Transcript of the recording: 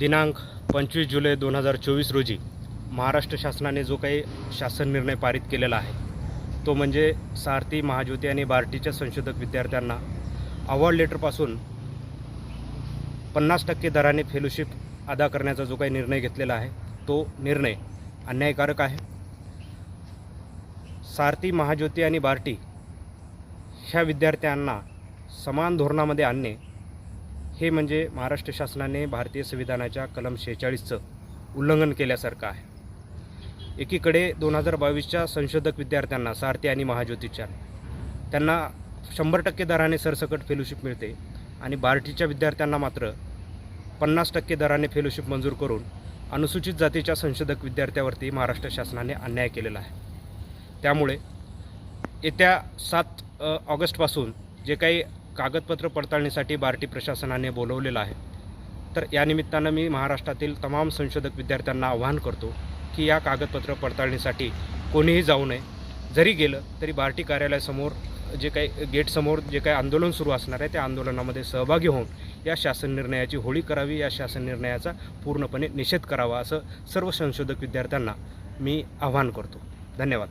दिनांक पंचवीस जुलै दोन हजार चोवीस रोजी महाराष्ट्र शासनाने जो काही शासन निर्णय पारित केलेला आहे तो म्हणजे सारथी महाज्योती आणि बार्टीच्या संशोधक विद्यार्थ्यांना अवॉर्ड लेटरपासून पन्नास टक्के दराने फेलोशिप अदा करण्याचा जो काही निर्णय घेतलेला आहे तो निर्णय अन्यायकारक आहे. सारथी महाज्योती आणि बार्टी ह्या विद्यार्थ्यांना समान धोरणामध्ये आणणे हे म्हणजे महाराष्ट्र शासनाने भारतीय संविधानाच्या कलम शेहेचाळीसचं उल्लंघन केल्यासारखं आहे. एकीकडे दोन हजार बावीसच्या संशोधक विद्यार्थ्यांना सारथी आणि महाज्योतीच्या त्यांना शंभर टक्के दराने सरसकट फेलोशिप मिळते आणि बार्टीच्या विद्यार्थ्यांना मात्र पन्नास टक्के दराने फेलोशिप मंजूर करून अनुसूचित जातीच्या संशोधक विद्यार्थ्यावरती महाराष्ट्र शासनाने अन्याय केलेला आहे. त्यामुळे येत्या सात ऑगस्टपासून जे काही कागदपत्र पडताळणीसाठी बार्टी प्रशासनाने बोलवलेलं आहे. तर या निमित्तानं मी महाराष्ट्रातील तमाम संशोधक विद्यार्थ्यांना आवाहन करतो की या कागदपत्र पडताळणीसाठी कोणीही जाऊ नये. जरी गेलं तरी बार्टी कार्यालयासमोर जे काही गेटसमोर जे काही आंदोलन सुरू असणार आहे त्या आंदोलनामध्ये सहभागी होऊन या शासन निर्णयाची होळी करावी या शासन निर्णयाचा पूर्णपणे निषेध करावा असं सर्व संशोधक विद्यार्थ्यांना मी आवाहन करतो. धन्यवाद.